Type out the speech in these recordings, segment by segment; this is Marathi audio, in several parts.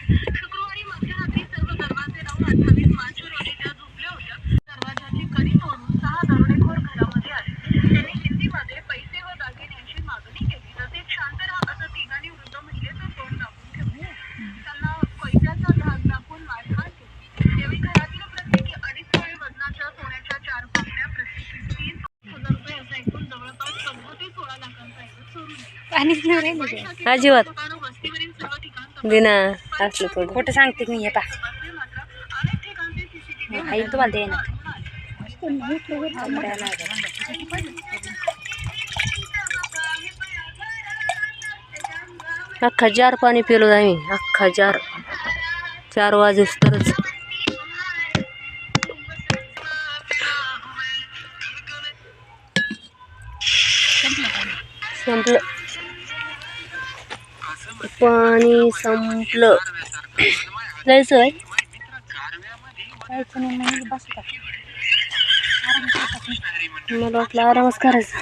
शुक्रवारी मध्यरात्री सर्व दरवाजे लावून अठ्ठावीस मार्च रोजी त्या झोपल्या होत्या. दरवाजाची कडी तोडून सहा दरोडेखोर घरामध्ये आले. त्यांनी हिंदीमध्ये पैसे व दागिन्यांची मागणी केली. तसेच शांत राहा असं तिघांनी वृद्ध महिलेचं तोंड दाबून ठेवले त्यांना पैशाचा धाक दाखवून मारहाण केली. यावेळी घरातील प्रत्येकी अडीच तोळे वजनाच्या सोन्याच्या चार बांगड्या प्रत्येकी तीन हजार रुपये असं एकूण जवळपास पंधरा ते सोळा लाखांचा एकूण चोरून ते. अजिबात. दिना असलं थोडं. खोटं सांगते मी हे पा आई तुम्हाला दे ना अख्खा जार पाणी पिलो आम्ही. अख्खा जार. चार वाजेस तरच. संपलं. पाणी संपलं. जायचं आहे जायचं नाही मला वाटलं आरामच करायचा.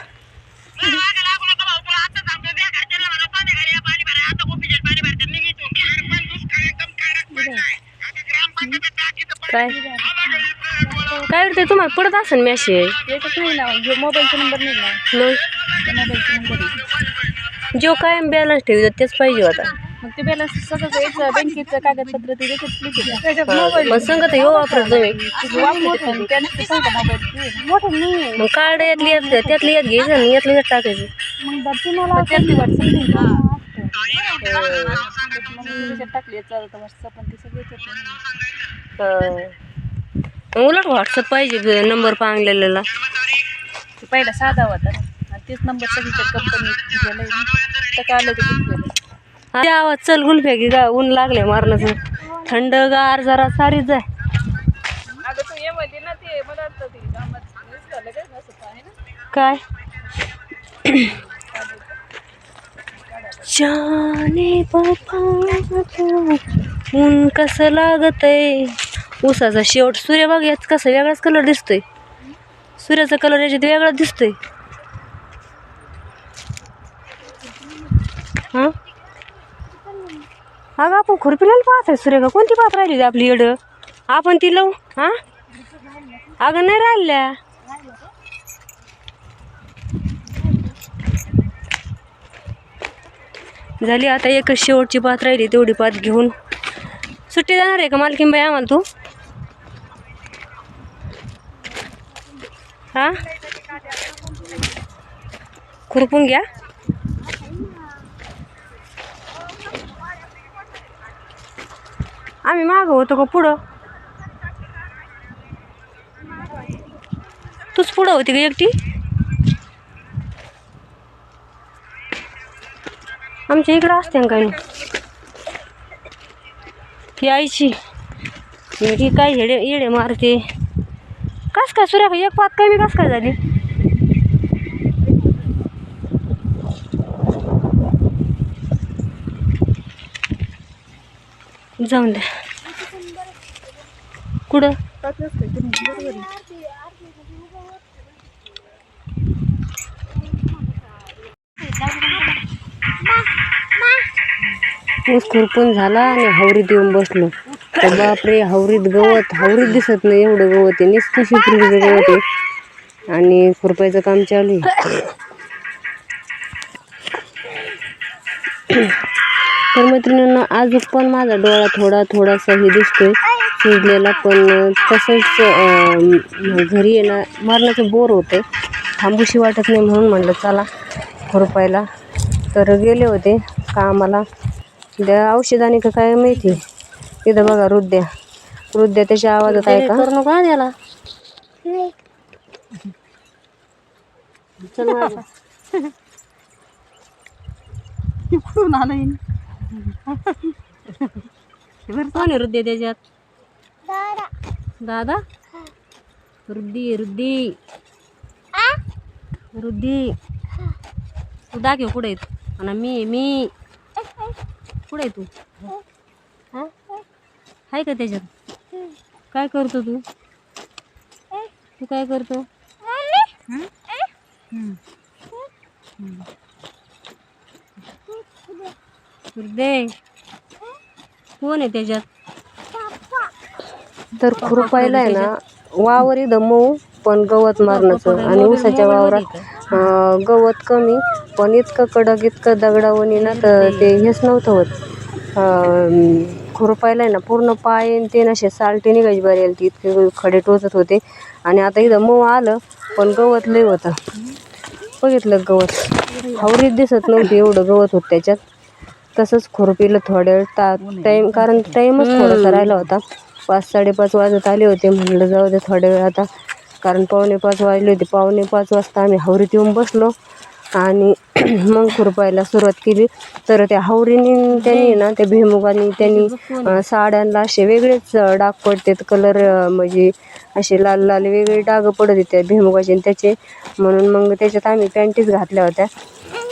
काय? काय करते तुम्हाला पडत असेल नाही ना जो मोबाईलचा नंबर नाही ना मोबाईलचा नंबर कायम बॅलन्स ठेवतो तेच पाहिजे होता. मग ते बॅलन्स सगळं यायचं बँकेचं कागदपत्र ते त्याच्यात मग सांगत येऊ वापरत मोठं नाही मग कार्ड यातली यात त्यातली यात घ्यायचं आणि यातली यात टाकायचं. मग तुम्हाला त्यातली व्हॉट्सअप टाकली याचं व्हॉट्सअप पण ते सगळे याच्यात आहे. मग उलट व्हॉट्सअप पाहिजे नंबर पांगलेला पहिला साधा होता तेच नंबर सगळीकडे कंपनी गेलं तर काय आलं ते ते आवाज चल गुलफ्या की का ऊन लागले मारण्याचं. थंड गार जरा सारीच जाय. काय आहे जाने बाबा ऊन कसं लागतंय? ऊसाचा शेवट सूर्यबाग याच कसा वेगळाच कलर दिसतोय. सूर्याचा कलर याच्यात वेगळाच दिसतोय. हा? अगं आपण खुरपिल्याला पाहत आहे सूर्य का कोणती पाहत राहिली आपली एड आपण ती लावू हां? अगं नाही राहिल्या. झाली आता एकच शेवटची पात राहिली तेवढी पात घेऊन. सुट्टी जाणार आहे का मालकीन बाई आम्हाला तू? हा? खुरपून घ्या. आम्ही मागं होतो का पुढं? तूच पुढं होती का एकटी? आमच्या इकडं असते ना काही ती आईची. ती काय हेडे येडे मारते. कस काय सूर्या एक पात कमी कस काय झाली? जाऊन द्या कुठं? ऊस खुरपून झाला आणि हावरीत येऊन बसलो. तर बापरे हावरीत गवत हावरीत दिसत नाही एवढं गवत आहे. निसतं शिपरीचं गवत आहे. आणि खुरपायचं काम चालू आहे. तर मैत्रिणींना आज पण माझा डोळा थोडा थोडासा हे दिसतोय. सुजलेला पण तसंच घरी येणं मरणाचं बोर होतं थांबूशी वाटत नाही म्हणून म्हटलं चला खुरपायला. तर गेले होते कामाला. त्या औषधाने का काय माहिती? तिथं बघा रुद्या. रुद्या त्याच्या आवाजात आहे का? करू नका त्याला. चल आलं कोण आहे रुद्या त्याच्यात? दादा. रुद्दी रुद्दी रुद्दी तू दाखव कुठे आहे तू? आणि मी मी. कुठे आहे तू? आहे का त्याच्यात? काय करतो तू? तू काय करतो? कोण आहे त्याच्यात? तर खुरपायला आहे ना वावर इथं मऊ पण गवत मारण्याचं. आणि ऊसाच्या वावरात अं, गवत कमी पण इतकं कडक इतकं दगडावणी ना तर ते हेच नव्हतं होत. अं, खुरपायला आहे ना पूर्ण पाय आणि ते नसे सालटे निघायची बारी आली ती इतके खडे टोचत होते. आणि आता इथं मऊ आलं पण गवत लय होतं. बघितलं गवत. हावरीत दिसत नव्हती एवढं गवत होतं त्याच्यात. तसंच खुरपीला थोड्या वेळ ता टाईम कारण टाईमच थोडासा राहिला होता. पाच साडेपाच वाजत आले होते म्हणलं जाऊ दे थोड्या वेळ आता. कारण पावणे पाच वाजले होते. पावणे पाच वाजता आम्ही हावरीत येऊन बसलो. आणि मग खुरपायला सुरुवात केली. तर त्या हावरीने त्यांनी ना त्या भुईमुगाने त्यांनी साड्यांना असे वेगळेच डाग पडतात. कलर म्हणजे असे लाल लाल वेगळे डाग पडत होते भुईमुगाचे आणि त्याचे. म्हणून मग त्याच्यात आम्ही पॅन्टीच घातल्या होत्या.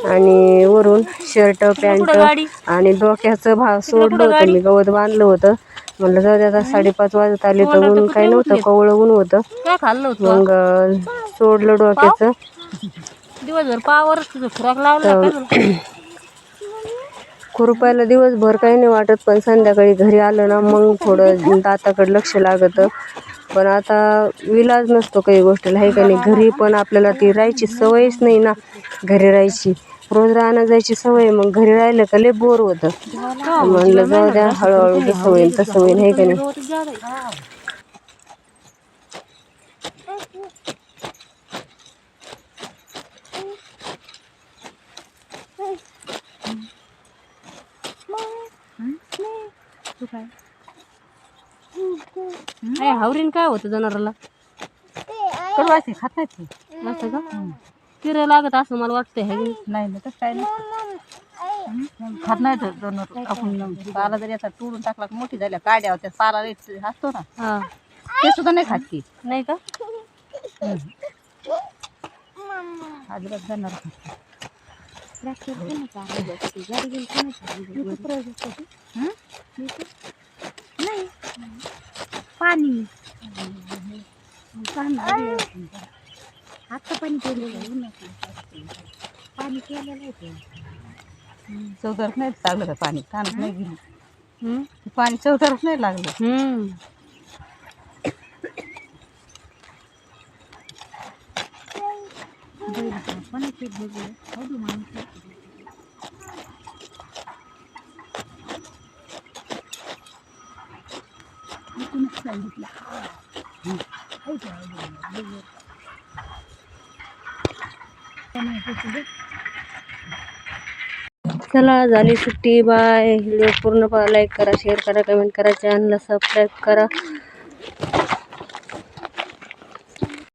आणि वरून शर्ट पॅन्ट आणि डोक्याचं भाग सोडलं होतं मी गवत बांधलं होतं. म्हणलं जाऊ आता साडेपाच वाजत आले तर ऊन काही नव्हतं कवळं ऊन होतं. काय खाल्लं होतं मग सोडलं डोक्याचं. दिवसभर पावर? खुरपायला दिवसभर काही नाही वाटत पण संध्याकाळी घरी आलं ना मग थोडं दाताकडे लक्ष लागतं. पण आता विलाज नसतो काही गोष्टीला आहे का नाही? घरी पण आपल्याला ती राहायची सवयच नाही ना घरी राहायची. रोज राहणं जायची सवय मग घरी राहिलं का लय बोर होतं. म्हणलं जाऊ द्या हळूहळू जसं होईल तसं होईल आहे का नाही? हावरीन काय होतं जनावराला? कडवायचे खात नाहीत ते. असं का किर लागत असं मला वाटतंय है नाही? ना तसं काय नाही. खात नाही तर जनावर आपण पाला जरी असा तोडून टाकला मोठी झाल्या. काड्या होत्या पाला रेट असतो ना. ते सुद्धा नाही खात की नाही का? अजिबात जनावर खात पाणी. आता पाणी केलं पाणी केलेलं आहे चौदारच नाही लागलं का पाणी? कानात नाही गेली. ते पाणी चौदारच नाही लागलं. हम्म चला झाली सुट्टी. बाय पूर्ण लाईक करा शेअर करा कमेंट करा चॅनलला सबस्क्राईब करा.